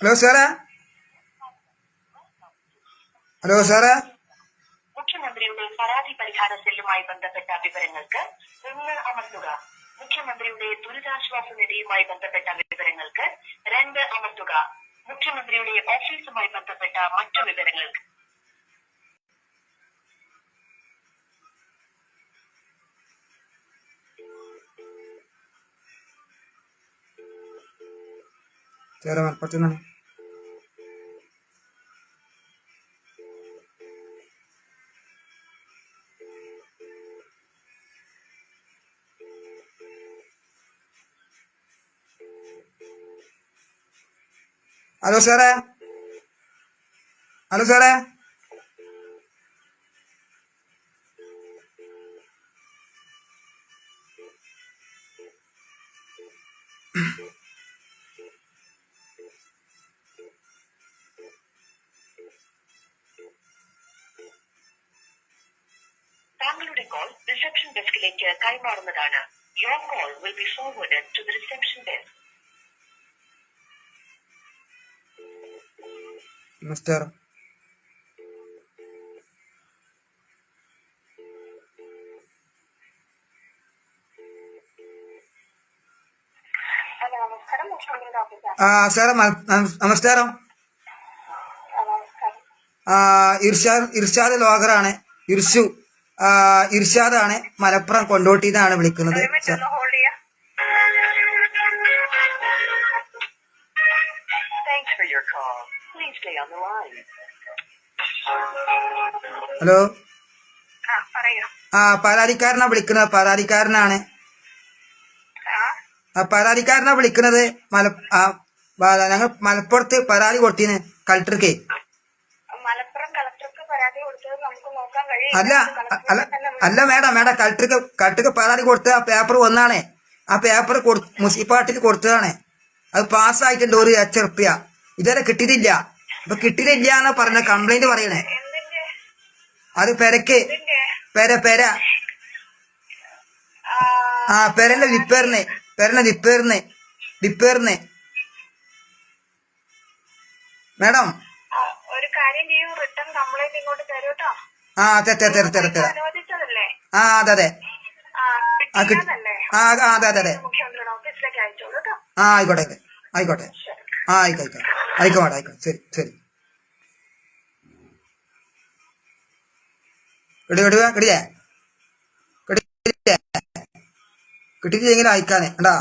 Hello സാറേ? Hello സാറേ? മുഖ്യമന്ത്രിയുടെ പരാതി പരിഹാര സെല്ലുമായി ബന്ധപ്പെട്ട വിവരങ്ങൾക്ക് ഒന്ന് അമർത്തുക. മുഖ്യമന്ത്രിയുടെ ദുരിതാശ്വാസ നിധിയുമായി ബന്ധപ്പെട്ട വിവരങ്ങൾക്ക് രണ്ട് അമർത്തുക. മുഖ്യമന്ത്രിയുടെ ഓഫീസുമായി ബന്ധപ്പെട്ട മറ്റു വിവരങ്ങൾക്ക്. ചേരാൻ മലപ്പുറത്തുനിന്നാണ് ഹലോ സാറേ. ഹലോ സാറേ. താങ്കളുടെ കോൾ റിസപ്ഷൻ ഡെസ്കിലേക്ക് കൈമാറുന്നതാണ്. Your call will be forward to the reception desk നമസ്കാരം. ആ സാറേ നമസ്കാരം. ഇർഷാദ് ഇർഷാദ് ലോഗറാണ്. ഇർഷു. ഇർഷാദാണ് മലപ്പുറം കൊണ്ടോട്ടിന്നാണ് വിളിക്കുന്നത്. Sir. Your call. Please stay on the line. Hello ആ പറയൂ. ആ പരാതിക്കാരനാ വിളിക്കുന്നത് പരാതിക്കാരനാണ്. ആ? പരാതിക്കാരനാ വിളിക്കുന്നത് മല ആ ഞങ്ങൾ മലപ്പുറത്ത് പരാതി കൊടുത്തിന് കളക്ടർക്ക് മലപ്പുറം കളക്ടർക്ക് പരാതി കൊടുത്തത് നമുക്ക് നോക്കാൻ കഴിയും അല്ല അല്ല അല്ല മേഡം മേഡം കളക്ടർക്ക് കളക്ടർക്ക് പരാതി കൊടുത്ത ആ പേപ്പർ വന്നാണ്. ആ പേപ്പർ മുനിസിപ്പാലിറ്റിയിൽ കൊടുത്തതാണ്. അത് പാസ്സായിട്ടുണ്ട് ഒരു ലക്ഷം റുപ്യ. ഇതുവരെ കിട്ടിയിട്ടില്ല. അപ്പൊ കിട്ടിയിട്ടില്ല എന്നാ പറഞ്ഞ കംപ്ലൈന്റ് പറയണേ. അത് പെരക്ക്. പെര പെര. ആ, പെരന്റെ റിപ്പയറിന് പെരന്റെ റിപ്പയറിന് റിപ്പയറിന് മേഡം. ഒരു കാര്യം ചെയ്യൂ. റിട്ടേൺ കംപ്ലൈന്റ് ഇങ്ങോട്ട് തരൂട്ടോ ആ അതെ അതെ അതെ അതെ അനുവദിച്ചതല്ലേ? ആ അതെ അതെ. ആ അതെ അതെ അതെ. ആ ആയിക്കോട്ടെ ആയിക്കോട്ടെ. ആയിക്കോട്ടെ ആ ആയിക്കോട്ടെ. ആയിക്കോട്ടെ ആയിക്കോട്ടെ. ശരി ശരി. കിടി കിടുക കിടിയേ കിടിയില്ലേ കിട്ടിയില്ലെങ്കിൽ അയക്കാനേ കണ്ടാ?